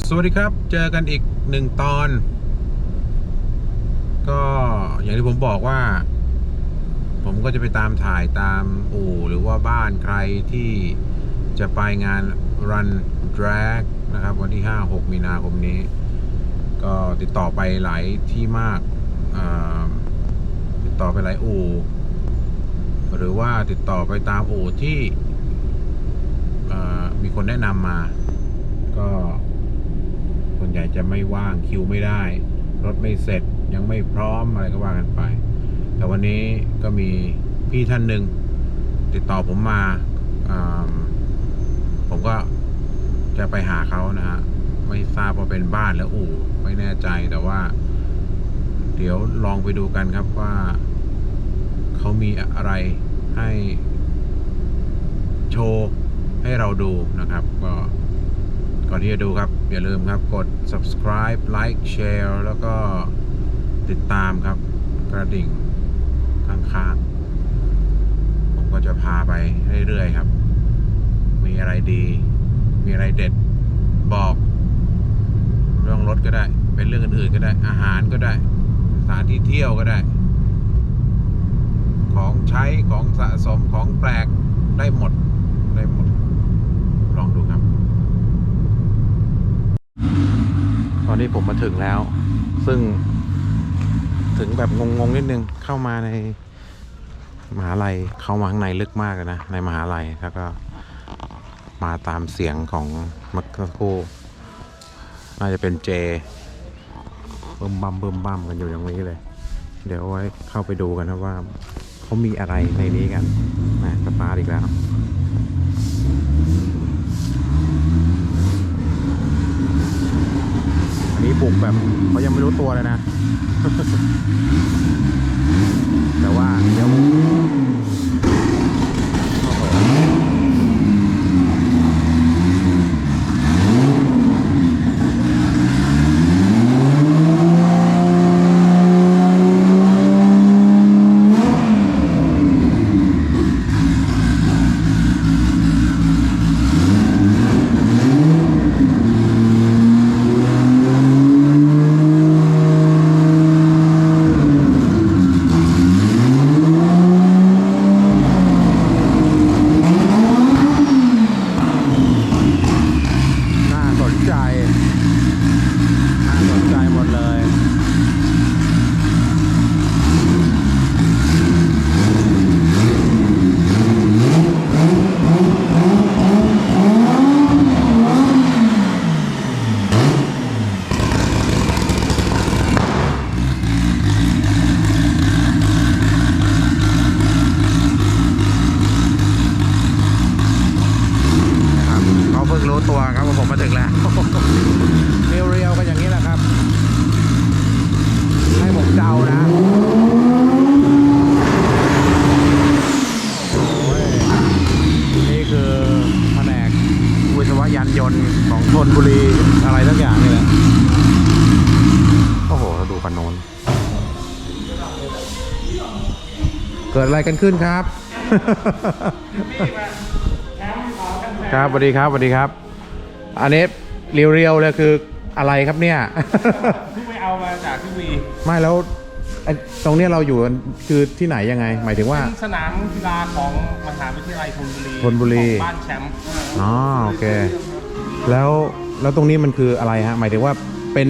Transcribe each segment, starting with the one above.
สวัสดีครับ เจอกันอีกหนึ่งตอน ก็อย่างที่ผมบอกว่า ผมก็จะไปตามถ่ายตามอู่หรือว่าบ้านใครที่จะไปงาน Run Drag นะครับ วันที่ 5-6 มีนาคมนี้ ก็ติดต่อไปหลายที่มาก ติดต่อไปหลายอู่ หรือว่าติดต่อไปตามอู่ที่มีคนแนะนำมา ก็ ใหญ่จะไม่ว่างคิวไม่ได้ รถไม่เสร็จยังไม่พร้อมอะไรก็ว่ากันไป แต่วันนี้ก็มีพี่ท่านหนึ่งติดต่อผมมาผมก็จะไปหาเขานะฮะไม่ทราบว่าเป็นบ้านแล้วอู่ไม่แน่ใจแต่ว่า เดี๋ยวลองไปดูกันครับว่าเขามีอะไรให้โชว์ให้เราดูนะครับ ก็ ก่อนที่จะดูครับ อย่าลืมครับกด subscribe like share แล้วก็ติดตามครับ กระดิ่งข้างๆ ผมก็จะพาไปเรื่อยๆครับ มีอะไรดี มีอะไรเด็ดบอก เรื่องรถก็ได้ เป็นเรื่องอื่นๆก็ได้ อาหารก็ได้ สถานที่เที่ยวก็ได้ ของใช้ของสะสมของแปลกได้หมดได้หมด ลองดูครับ ต อนนี้ผมมาถึงแล้ว ซึ่งถึงแบบงงๆนิดนึงเข้ามาในมหาลัยเข้ามาข้างในลึกมากเลยนะ ในมหาลัยแล้วก็มาตามเสียงของมักสักครู่น่าจะเป็นเจบึมบัมบึมบัมกันอยู่อย่างนี้เลย เดี๋ยวไว้เข้าไปดูกันนะว่าเขามีอะไรในนี้กันนะสตาร์อีกแล้ว ปลุกแบบเขายังไม่รู้ตัวเลยนะ แต่ว่าเดี๋ยวโอ้โหน่าสนใจ น่าสนใจหมดเลย นะครับเขาเพิ่งรู้ตัวครับว่าผมมาถึงแล้ว เรียวๆก็อย่างนี้แหละครับ ให้ผมเดานะโอ้ยนี่คือแผนกวิศวะยานยนต์ของชนบุรีอะไรทั้งอย่างนี่แหละโอ้โหเราดูกันโน้น เกิดอะไรกันขึ้นครับ ครับสวัสดีครับสวัสดีครับ อันนี้เรียวๆเลยคืออะไรครับเนี่ยเพิ่งไปเอามาจากที่วีไม่แล้วไอ้ตรงเนี้ยเราอยู่กันคือที่ไหนยังไง หมายถึงว่า เป็นสนามกีฬาของมหาวิทยาลัยธนบุรีธนบุรี ของบ้านแชมป์อ๋อโอเค แล้วแล้วตรงนี้มันคืออะไรฮะ หมายถึงว่าเป็น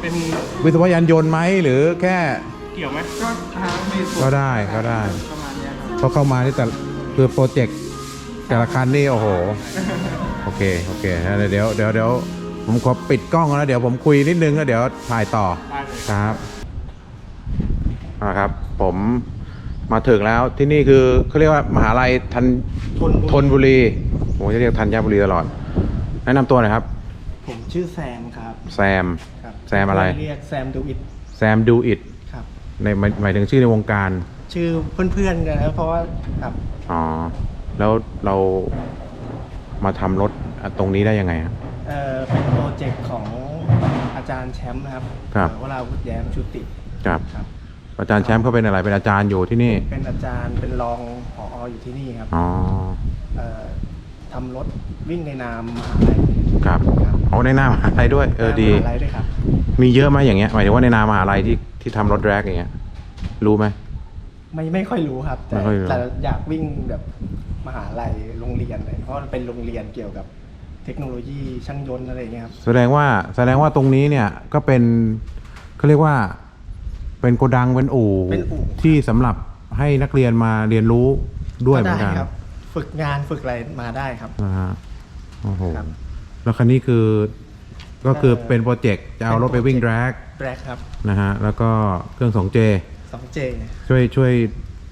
เป็นวิศวะยานยนต์ไหมหรือแค่เกี่ยวไหมก็มีส่วนก็ได้ก็ได้ ประมาณเนี้ยครับ เพราะเข้ามานี่แต่คือโปรเจกต์แต่ละคันนี่โอ้โห โอเคโอเคเดี๋ยวเดี๋ยวเดี๋ยวผมขอปิดกล้องแล้วเดี๋ยวผมคุยนิดนึงแล้วเดี๋ยวถ่ายต่อได้เลย ครับอ่าครับ ผมมาถึงแล้วที่นี่คือเขาเรียกว่ามหาลัยทันทนบุรีผมจะเรียกธัญบุรีตลอด แนะนำตัวหน่อยครับ ผมชื่อแซมครับแซม ครับแซมอะไร เรียกแซมดูอิดแซมดูอิดครับ ในหมายหมายถึงชื่อในวงการ ชื่อเพื่อนๆกันนะเพราะว่าครับ อ๋อ แล้วเรามาทำรถตรงนี้ได้ยังไงครับเอ่อเป็นโปรเจกต์ของอาจารย์แชมป์นะครับครับ เอ่อวราวุฒิแย้มชุติครับ ครับ อาจารย์แชมป์เขาเป็นอะไร เป็นอาจารย์อยู่ที่นี่ เป็นอาจารย์เป็นรองผออยู่ที่นี่ครับอ๋อ เอ่อทำรถวิ่งในนามมหาลัยครับ ครับ เอาในหน้ามหาลัยด้วย เออดีมหาลัยด้วยครับ มีเยอะไหมอย่างเงี้ยหมายถึงว่าในนามมหาลัยที่ที่ทำรถแรกอย่างเงี้ย รู้ไหม ไม่ไม่ค่อยรู้ครับ แต่ไม่ค่อยรู้ แต่อยากวิ่งแบบมหาลัยโรงเรียนเลยเพราะมันเป็นโรงเรียนเกี่ยวกับเทคโนโลยีช่างยนต์อะไรอย่างเงี้ยครับ แสดงว่าแสดงว่าตรงนี้เนี่ยก็เป็นเขาเรียกว่า เป็นโกดังเป็นอู่เป็นอู่ ที่สำหรับให้นักเรียนมาเรียนรู้ด้วยเหมือนกันได้ครับ ฝึกงานฝึกอะไรมาได้ครับ นะฮะโอ้โหครับ แล้วคันนี้คือก็คือเอ่อเป็นโปรเจกต์จะเอารถไปวิ่งแดรกแบล็คครับ นะฮะแล้วก็เครื่อง 2J 2J ช่วยช่วย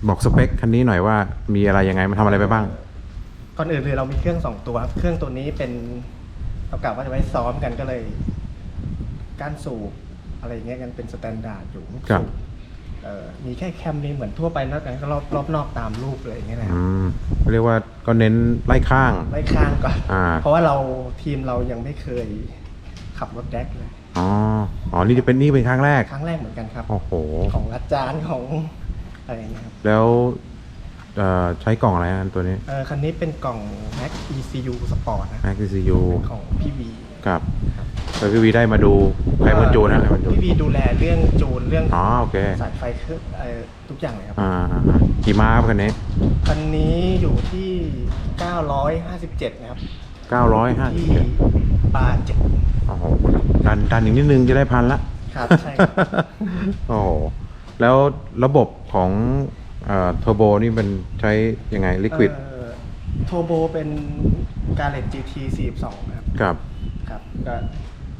บอกสเปคคันนี้หน่อยว่ามีอะไรยังไงมันทำอะไรไปบ้าง ก่อนอื่นเลยเรามีเครื่องสองตัวครับ เครื่องตัวนี้เป็นเรากะว่าจะไว้ซ้อมกันก็เลยก้านสูบอะไรเงี้ยกันเป็นสแตนดาร์ดอยู่ลูกครับ สูบ เอ่อมีแค่แคมนี้เหมือนทั่วไปนอกจากนั้นก็รอบรอบนอกตามรูปอะไรอย่างเงี้ยนะคอืรับมเรียกว่าก็เน้นไล่ข้าง ไล่ข้างก่อนอ่า เพราะว่าเราทีมเรายังไม่เคยขับรถแดกเลยอ๋ออ๋อนี่จะเป็นนี่เป็นครั้งแรก ครั้งแรกเหมือนกันครับ โอ้โห ของอาจารย์ของอะไรอย่างเงี้ยครับแล้วเอ่อใช้กล่องอะไรอันตัวนี้ เออคันนี้เป็นกล่อง Mac ECU Sport นะ Mac ECU เป็นของพี่วี กับ แล้วพี่วีได้มาดูใครมันจูนนะใครมันจูนพี่วีดูแลเรื่องจูนเรื่องอ๋อโอเคสายไฟเครื่องเอ่อทุกอย่างเลยครับอ่าอ่าอ่ากี่ม้าครับคันนี้คันนี้อยู่ที่ 957 นะครับเก้าร้อยห้าสิบที่เจ็ดบาร์เจ็ดโอ้โหดันดันอีกนิดนึงจะได้พันละครับใช่ครับโอ้โหแล้วระบบของเอ่อเทอร์โบนี่มันใช้ยังไงลิควิดโทโบเป็นกาเลต GT 42นะครับกับ ครับก็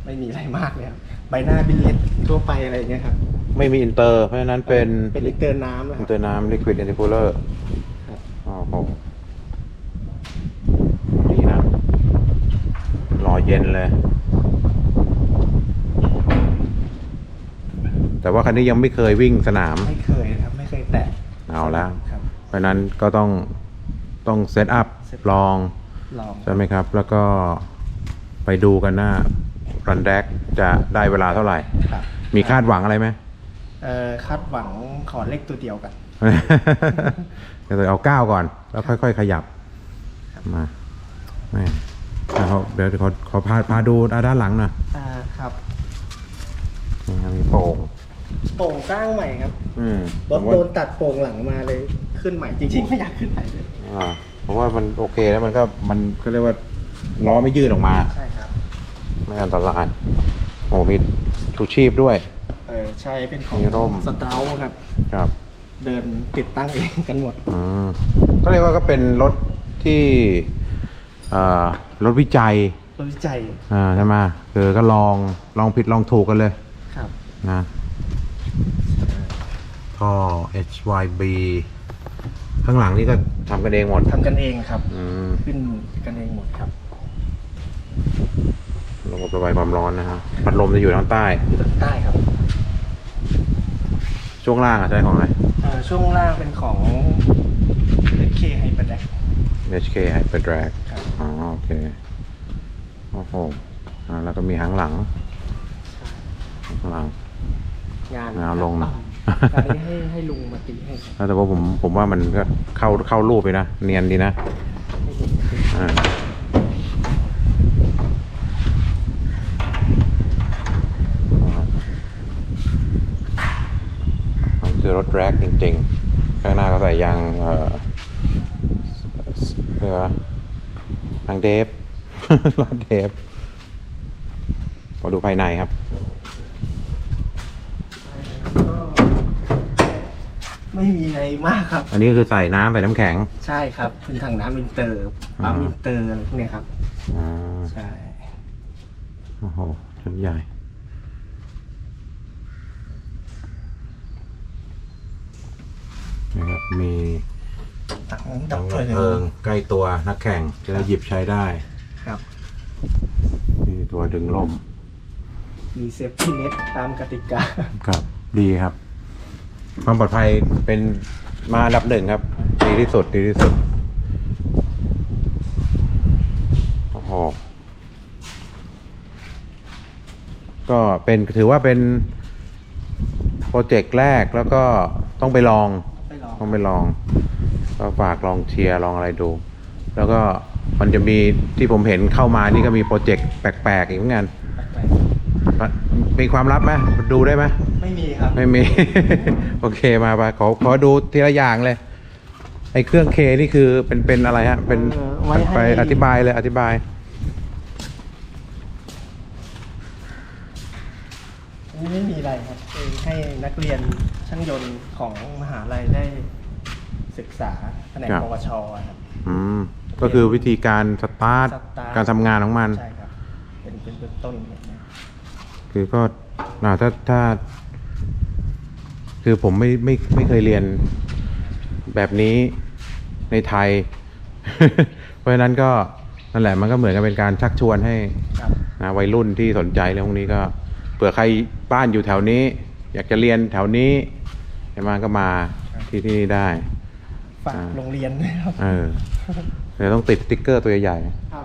ไม่มีอะไรมากเลยครับใบหน้าบิลเลตทั่วไปอะไรอย่างเงี้ยครับไม่มีอินเตอร์เพราะฉะนั้นเป็นเป็นลิตรเตือนน้ำนะคอิรันบเตอร์น้ำลิควิดอินทิคูลเลอร์ครับ โอ้โหดีนะรอเย็นเลย แต่ว่าคันนี้ยังไม่เคยวิ่งสนาม ไม่เคยนะครับ ไม่เคยแตะเอาแล้ว ครับ เพราะฉะนั้นก็ต้องต้องเซตอัพ Set ลอง ลองใช่ไหมครับ แล้วก็ไปดูกันหน้า รันแดกจะได้เวลาเท่าไหร่ ครับมีคาดหวังอะไรไหม เอ่อคาดหวังขอเลขตัวเดียวกันเดี๋ยวเอาเก้าก่อน แล้วค่อยๆขยับมาแม่นะครับเดี๋ยวขอขอพาพาดูด้านหลังหน่อยอ่าครับนี่ครับมีโป่งโป่งก้างใหม่ครับอืมรถผมว่าโดนตัดโป่งหลังมาเลยขึ้นใหม่จริงๆไม่อยากขึ้นใหม่เลยอ่าเพราะว่ามันโอเคแล้วมันก็มันก็เรียกว่าล้อไม่ยืดออกมา ใช่ครับ ไม่อันตรายโอ้มีชูชีพด้วย เออใช่เป็นของมีร่ม สเตาครับ ครับเดินติดตั้งเองกันหมด อืมก็เรียกว่าก็เป็นรถที่เอ่อรถวิจัยรถวิจัยอ่าใช่ไหมคือก็ลองลองผิดลองถูกกันเลยครับนะท่อ HYB ข้างหลังนี่ก็ทำกันเองหมดทำกันเองครับ อืม ขึ้นกันเองหมดครับ ระบบระบายความร้อนนะฮะพัดลมจะอยู่ทางใต้ อยู่ทางใต้ครับช่วงล่างอะใช้ของอะไร เอ่อช่วงล่างเป็นของ SK Hyperdeck HK Hyper Drag ครับ อ๋อโอเค โอ้โหอ่าแล้วก็มีหางหลังหางหลัง งานงานลงนะ อันนี้ให้ให้ลุงมาตีให้ครับแล้วแต่ว่าผมผมว่ามันก็เข้าเข้ารูปไปนะ เนียนดีนะ ให้เห็น อ่ามันคือรถแร็ก จริงๆข้างหน้าก็ใส่ยางเอ่อเรียกว่าทางเดฟรถเดฟมาดูภายในครับไม่มีอะไรมากครับ อันนี้คือใส่น้ำใส่น้ำแข็ง ใช่ครับเป็นถังน้ำอินเตอร์ปั๊มอ่าอินเตอร์อะไรพวกเนี้ยครับอ่าใช่ โอ้โหชุดใหญ่ นะครับ มีถังดัถับงเพดับเพลิลิงงใกล้ตัวนักแข่งจะได้หยิบใช้ได้ครับมีตัวดึงลมมีเซฟตี้เน็ตตามกติกาครับ ดีครับ ความปลอดภัยเป็นมาอันดับหนึ่งครับ ดีที่สุดดีที่สุดโอ้โหก็เป็นถือว่าเป็นโปรเจกต์แรกแล้วก็ต้องไปลองไปลอง ต้องไปลอง ก็ฝากลองเชียร์ลองอะไรดู แล้วก็มันจะมีที่ผมเห็นเข้ามานี่ก็มีโปรเจกต์แปลกๆอีกเหมือนกันแปลกมีความลับไหมดูได้ไหมๆไม่มีครับ ไม่มี โอเคมาไปขอขอดูทีละอย่างเลย ไอ้เครื่องเคนี่คือเป็นเป็นอะไรฮะ เป็นเออไว้ให้ไปอธิบายเลยอธิบายอันนี้ไม่มีอะไรครับเป็นให้นักเรียน ช่างยนต์ของมหาลัยได้ศึกษาแผนกครับ ปวชครับอืมก็คือวิธีการสตาร์ทสตาร์ทการทำงานของมัน ใช่ครับ เป็นเป็นเบื้องต้นแบบนี้คือก็อ่าถ้าถ้า คือผมไม่ไม่ไม่เคยเรียนแบบนี้ในไทย เพราะฉะนั้นก็นั่นแหละมันก็เหมือนกับเป็นการชักชวนให้ ครับ นะวัยรุ่นที่สนใจเรื่องพวกนี้ก็เผื่อใครบ้านอยู่แถวนี้ อยากจะเรียนแถวนี้ใช่ไหมก็มาที่ที่นี่ได้ ฝากอ่าโรงเรียนด้วยครับ เออเดี๋ยวต้องติดสติ๊กเกอร์ตัวใหญ่ครับ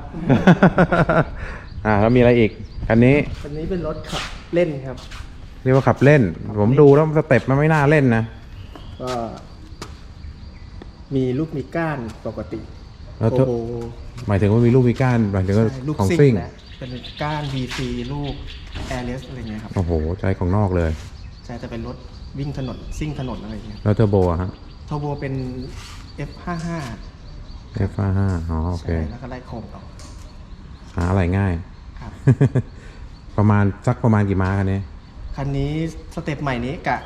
ๆอ่าแล้วมีอะไรอีกคันนี้อันนี้เป็นรถขับเล่นครับ เรียกว่าขับเล่น ผมดูแล้วสเต็ปมันไม่น่าเล่นนะก็มีลูกมีก้านปกติแล้วโอ้ถ้าโหหมายถึงว่ามีลูกมีก้านหมายถึงว่าใช่ลูกของซิ่ซิ่งงนะเป็นก้าน VC ลูก Airless อะไรเงี้ยครับ โอ้โหใจของนอกเลยใช้แต่เป็นรถวิ่งถนนซิ่งถนนอะไรอย่างเงี้ยแล้วเทอร์โบอะฮะเทอร์โบเป็น F55 F55 อ๋อโอเคแล้วก็ไล่โคมต่อหาอะไรง่าย ครับ ประมาณสักประมาณกี่ม้าคันนี้คันนี้สเต็ปใหม่นี้กะ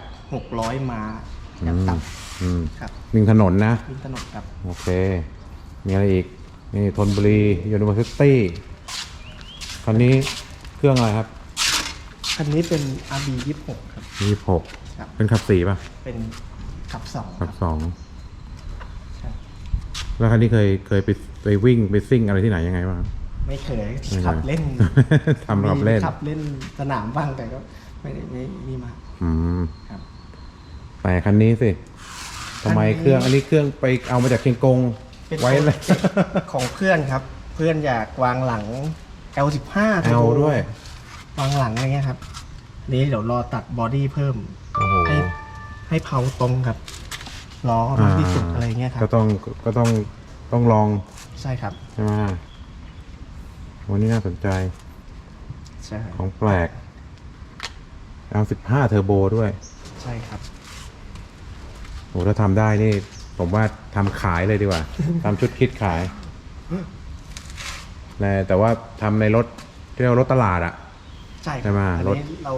600 มาอย่างต่ำครับวิ่งถนนนะ วิ่งถนนครับ โอเค มีอะไรอีก นี่ธนบุรียูนิเวอร์ซิตี้คันนี้เครื่องอะไรครับ คันนี้เป็น RB26 ยี่สิบหกเป็นขับสี่ป่ะเป็นขับสองขับสองแล้วคันนี้เคยเคยไปไปวิ่งไปซิ่งอะไรที่ไหนยังไงบ้างไม่เคยขับเล่นทำขับเล่นขับเล่นสนามบ้างแต่ก็ไม่ได้ไม่นี่มาอืมครับ แต่คันนี้สิทำไมเครื่องอันนี้เครื่องไปเอามาจากเชียงกงไว้เลยของเพื่อนครับ เพื่อนอยากวางหลัง L15 เอาด้วย วางหลังอะไรเงี้ยครับ นี้เดี๋ยวรอตัดบอดี้เพิ่ม โอ้โหให้ให้เผาตรงกับล้อมากที่สุดอะไรเงี้ยครัก็บ ต้องก็ต้องต้องลองใช่ครับ ใช่ไหมวันนี้น่าสนใจใช่ของแปลกเอา15 เทอร์โบด้วย ใช่ครับโหถ้าทำได้นี่ ผมว่าทำขายเลยดีกว่า ทำชุดคิดขายนะแต่ว่าทำในรถที่เรียกว่ารถตลาดอะ ใช่คใช่รัไหมอันรถ นี้เรา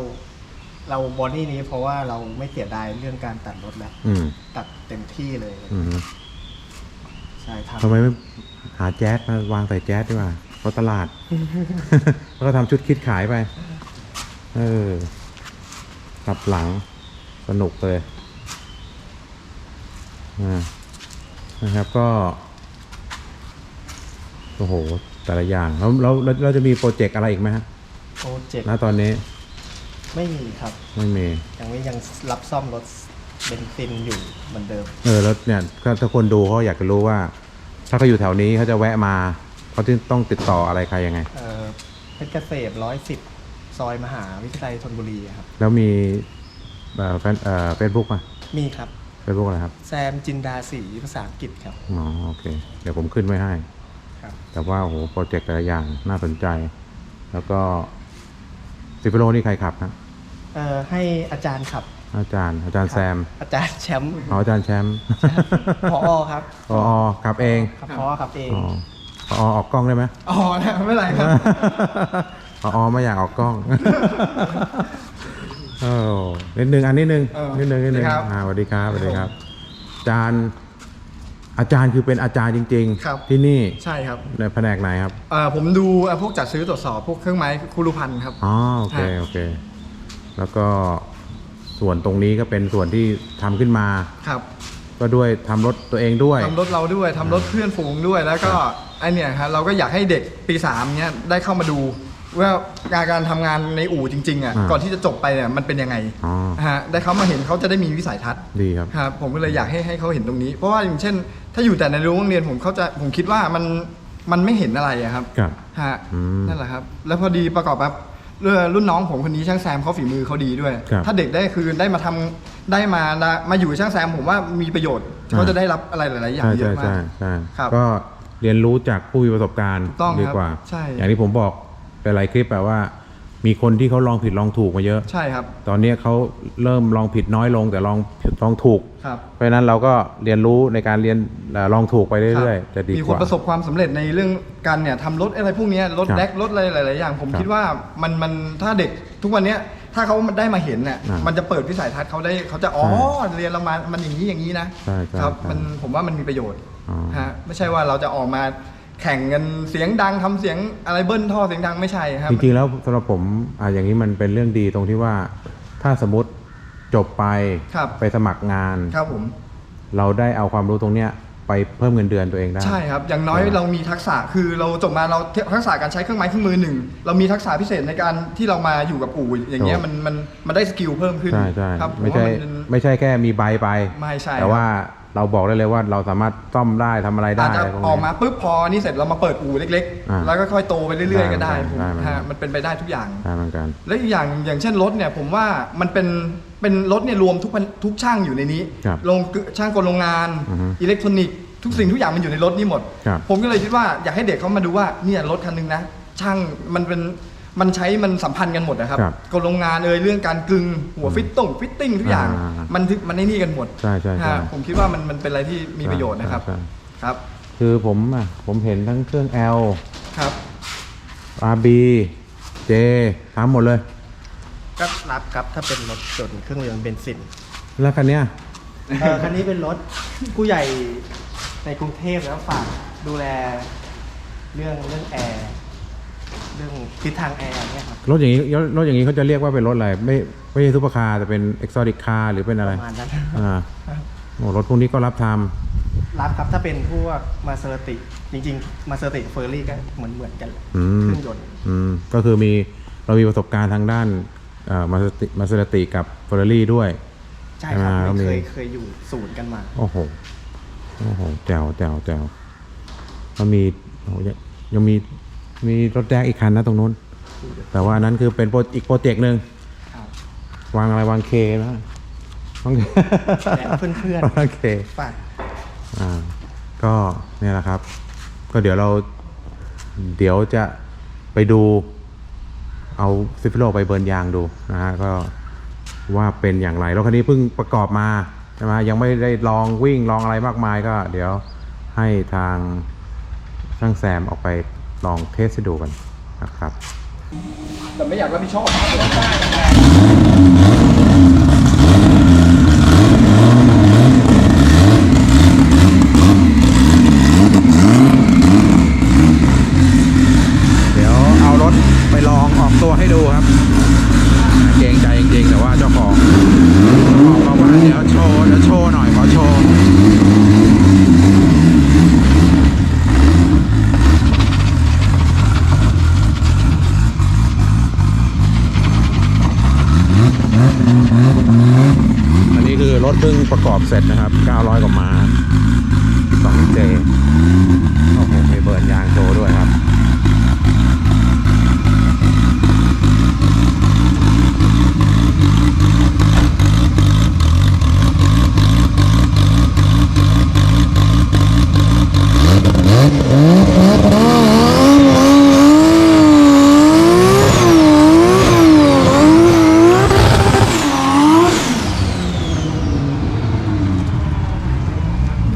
เราบอดี้นี้เพราะว่าเราไม่เสียดายเรื่องการตัดรถแล้ว อืมตัดเต็มที่เลย อืมใช่ทำทำไมไม่หาแจ๊สมาวางใส่แจ๊สดีกว่ารถตลาด แล้วก็ทำชุดคิดขายไป เออ กลับหลัง สนุกเลยอ่านะครับก็ โอ้โห แต่ละอย่าง แล้วแล้วแล้วเราจะมีโปรเจกต์อะไรอีกไหมฮะ โปรเจกต์ณตอนนี้ไม่มีครับ ไม่มี ยังไม่ยังรับซ่อมรถเบนซินอยู่เหมือนเดิม เออแล้วเนี่ยก็ถ้าคนดูเขาอยากจะรู้ว่า ถ้าเขาอยู่แถวนี้เขาจะแวะมาเขาที่ต้องติดต่ออะไรใครยังไง เออเพชรเกษมร้อยสิบซอยมหาวิทยาลัยธนบุรีครับ แล้วมีเอ่อแฟนเอ่อเฟซบุ๊กป่ะมีครับ เฟซบุ๊กอะไรครับ แซมจินดาสีภาษาอังกฤษครับ อ๋อโอเค เดี๋ยวผมขึ้นไว้ให้ ครับ แต่ว่าโอ้โหโปรเจกต์แต่ละอย่างน่าสนใจ แล้วก็ สิบโลนี่ใครขับนะเออให้อาจารย์ขับ อาจารย์ อาจารย์แซมอาจารย์แชมป์อ๋ออาจารย์แชมป์พอครับอ๋อขับเองครับพอครับเองอ๋ออ๋อออกกล้องได้ไหมอ๋อนะไม่เป็นไรครับอ๋อไม่อยากออกกล้องโอ้นิดนึงอันนิดนึงเออนิดนึงนิดนึงสวัสดีครับอ่าสวัสดีครับสวัสดีครับ อาจารย์ อาจารย์คือเป็นอาจารย์จริงครับๆที่นี่ใช่ครับในแผนกไหนครับเอ่อผมดูเอ่อพวกจัดซื้อตรวจสอบพวกเครื่องไม้คุรุพันธ์ครับ อ๋อโอเคฮะโอเค แล้วก็ส่วนตรงนี้ก็เป็นส่วนที่ทำขึ้นมา ครับก็ด้วยทำรถตัวเองด้วย ทำรถเราด้วยทำรถเพื่อนฝูงด้วย แล้วก็ไอเนี่ยครับเราก็อยากให้เด็กปีสามเนี้ยได้เข้ามาดูว่าการการทำงานในอู่จริงๆอะอ่าก่อนที่จะจบไปเนี่ยมันเป็นยังไงอ๋อ ฮะได้เขามาเห็นเขาจะได้มีวิสัยทัศน์ ดีครับ ครับผมก็เลยอยากให้ให้เขาเห็นตรงนี้ เพราะว่าอย่างเช่น ถ้าอยู่แต่ในโรงเรียนผมเขาใจะผมคิดว่ามันมันไม่เห็นอะไรอะครับครับฮะอืมนั่นแหละครับ แล้วพอดีประกอบแบบเรื่องรุ่นน้องผมคนนี้ช่างแซมเขาฝีมือเขาดีด้วย ครับถ้าเด็กได้คือได้มาทำได้มาได้มาอยู่ช่างแซมผมว่ามีประโยชน์เขาจะได้รับอะไรหลาย ๆ อย่างใช่เยใช่อะมาใช่ก ใช่ครับก็เรียนรู้จากผู้มีประสบการณ์ถูกต้องครับดีกว่าใช่อย่างที่ผมบอกไปหลายคลิปแบบว่า มีคนที่เขาลองผิดลองถูกมาเยอะ ใช่ครับ ตอนนี้เขาเริ่มลองผิดน้อยลงแต่ลองผิดลองถูก ครับ เพราะฉะนั้นเราก็เรียนรู้ในการเรียนเอ่อลองถูกไปเรื่อยครับๆจะดีมีกคนว่า ประสบความสำเร็จในเรื่องการเนี่ยทำรถอะไรพวกเนี้ยรถครับแดกรถอะไรหลาย ๆ อย่าง ผมครับคิดว่ามันมันถ้าเด็กทุกวันเนี้ยถ้าเขาได้มาเห็นเนี่ยอ่ามัมันจะเปิดวิสัยทัศน์เขาได้เขาจะอ๋อใช่เรียนเรามามันอย่างนี้อย่างนี้นะใช่ใช่ครับใช่มันผมว่ามันมีประโยชน์อ๋อ ฮะไม่ใช่ว่าเราจะออกมา แข่งกันเสียงดังทำเสียงอะไรเบิ้ลท่อเสียงดังไม่ใช่ครับ จริงๆแล้วสำหรับผมอะอย่างนี้มันเป็นเรื่องดีตรงที่ว่า ถ้าสมมติจบไปครับ ไปสมัครงาน ครับผม เราได้เอาความรู้ตรงเนี้ยไปเพิ่มเงินเดือนตัวเองได้ ใช่ครับ อย่างน้อยใช่ไหมเรามีทักษะคือเราจบมาเราทักษะการใช้เครื่องไม้เครื่องมือหนึ่งเรามีทักษะพิเศษในการที่เรามาอยู่กับอู่อย่างเงี้ยถูก มันมันมันได้สกิลเพิ่มขึ้นใช่ใช่ครับไม่ใช่ผว่ามันเป็น ไม่ใช่แค่มีใบไป ไม่ใช่แต่ครับว่า เราบอกได้เลยว่าเราสามารถซ่อมได้ทำอะไรได้อาจจะอะไรพวกออกนี้มาปุ๊บพอนี่เสร็จเรามาเปิดอู่เล็ก อ่าๆ แล้วก็ค่อยโตไปเรื่อย ๆ ก็ได้ได้ผมได้ได้ ฮะมันเป็นไปได้ทุกอย่าง ได้เหมือนกัน และอีกอย่างอย่างเช่นรถเนี่ยผมว่ามันเป็นเป็นรถเนี่ยรวมทุกพันทุกช่างอยู่ในนี้ครับโรงช่างกลโรงงานอือฮึอิเล็กทรอนิกส์ทุกสิ่งทุกอย่างมันอยู่ในรถนี่หมด ครับผมก็เลยคิดว่าอยากให้เด็กเขามาดูว่าเนี่ยรถคันหนึงนะช่างมันเป็น มันใช้มันสัมพันธ์กันหมดนะครับครับกลโรงงานเอ่ยเรื่องการกึงหัวฟิตต้งฟิตติ้งทุกอย่างอ่ามันทึมันในนี่กันหมดใช่ใช่ใช่ ฮะผมคิดว่ามันมันเป็นอะไรที่มีประโยชน์นะครับใช่ใช่ครับคือผมอะผมเห็นทั้งเครื่อง L ครับ RB J ทำหมดเลย ก็รับครับถ้าเป็นรถยนต์เครื่องยนต์เบนซินแล้วคันเนี้ย เออคันนี้เป็นรถผู้ใหญ่ในกรุงเทพแล้วฝากดูแลเรื่องเรื่องแอร์ เรื่องทิศทางแอร์เนี่ยครับรถอย่างนี้รถอย่างนี้เขาจะเรียกว่าเป็นรถอะไรไม่ไม่ใช่ซุปเปอร์คาร์แต่เป็นเอ็กซอติกคาร์หรือเป็นอะไรประมาณนั้นอ่าโอ้รถพวกนี้ก็รับทรับครับถ้าเป็นพวกมาเซอร์ติ จริง ๆ มาเซอร์ติกับเฟอร์รี่ก็เหมือนเหมือนกันแหละำอืมเครื่องยนต์อืมก็คือมีเรามีประสบการณ์ทางด้านมาสติมาสติกับเฟอร์รี่ด้วย ใช่ครับอ่าไม่เคยมีเคยอยู่ศูนย์กันมา โอ้โหโอ้โหแจ๋วแจ๋วแจ๋วมันมีโอ้โหยังยังมี มีรถแดกอีกคันนะตรงนู้น แต่ว่าอันนั้นคือเป็นโปรอีกโปรเจกต์หนึ่งครับวางอะไรวางเคนะวางและเพื่อนวางเคๆฝากอ่าก็เนี่ยแหละครับ ก็เดี๋ยวเราเดี๋ยวจะไปดู เอาซิฟิโลไปเบิร์นยางดูนะฮะก็ว่าเป็นอย่างไรแล้วคันนี้เพิ่งประกอบมาใช่ไหมยังไม่ได้ลองวิ่งลองอะไรมากมายก็ เดี๋ยวให้ทางช่างแซมออกไป ลองเทสดูกันนะครับ แต่ไม่อยากรับผิดชอบ เดี๋ยวเอารถไปลองออกตัวให้ดูครับ เกรงใจจริงๆ แต่ว่าเจ้าของเจ้าของบอกว่าเดี๋ยวโชว์เดี๋ยวโชว์หน่อยขอโชว์ อันนี้คือรถเพิ่งประก อบเสร็จนะครับ 900กว่าม้า 2J โอ้โหมีเบิร์นยางโชว์ด้วยครับ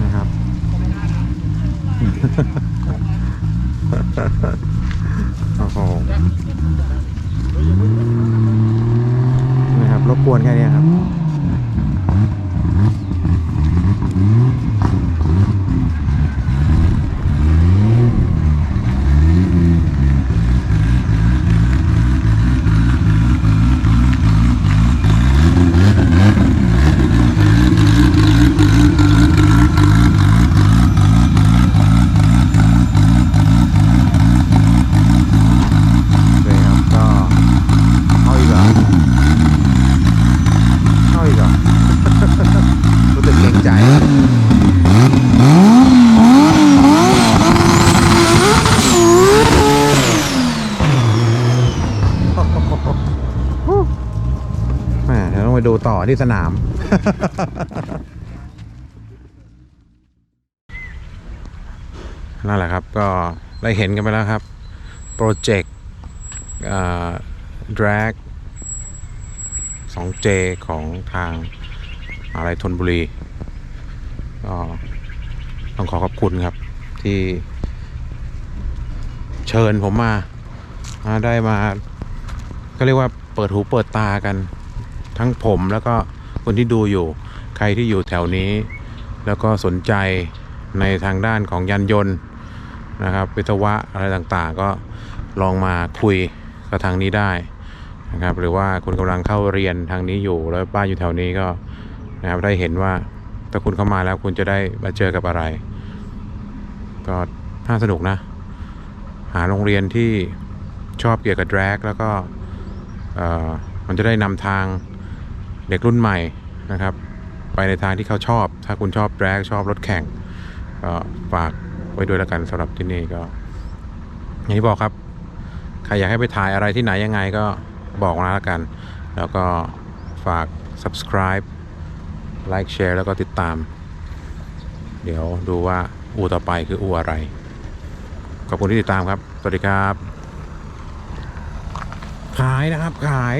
นะครับ โอ้โหนะครับ รบกวนแค่เนี้ยครับ โอเคครับ ก็เข้าอีกเหรอเข้าอีกเหรอ รู้สึกเกรงใจ แหมเดี๋ยวต้องไปดูต่อ ที่สนาม นั่นแหละครับก็ได้เห็นกันไปแล้วครับ โปรเจกต์ drag 2J ของทางอะไรทนบุรีก็ต้องขอขอบคุณครับที่เชิญผมมามาได้มาก็เรียกว่าเปิดหูเปิดตากัน ทั้งผมแล้วก็คนที่ดูอยู่ ใครที่อยู่แถวนี้ แล้วก็สนใจในทางด้านของยานยนต์นะครับ วิศวะอะไรต่างๆ ก็ลองมาคุยกับทางนี้ได้นะครับ หรือว่าคุณกำลังเข้าเรียนทางนี้อยู่แล้วบ้านอยู่แถวนี้ก็นะครับได้เห็นว่าถ้าคุณเข้ามาแล้วคุณจะได้มาเจอกับอะไร ก็น่าสนุกนะ หาโรงเรียนที่ชอบเกี่ยวกับ drag แล้วก็เอ่อมันจะได้นำทาง เด็กรุ่นใหม่นะครับ ไปในทางที่เขาชอบ ถ้าคุณชอบ drag ชอบรถแข่งก็ฝากไว้ด้วยแล้วกันสำหรับที่นี่ก็อย่างที่บอกครับ ใครอยากให้ไปถ่ายอะไรที่ไหนยังไงก็บอกมาแล้วกัน แล้วก็ฝาก subscribe like share แล้วก็ติดตาม เดี๋ยวดูว่าอูต่อไปคืออูอะไร ขอบคุณที่ติดตามครับ สวัสดีครับ ขายนะครับ ขาย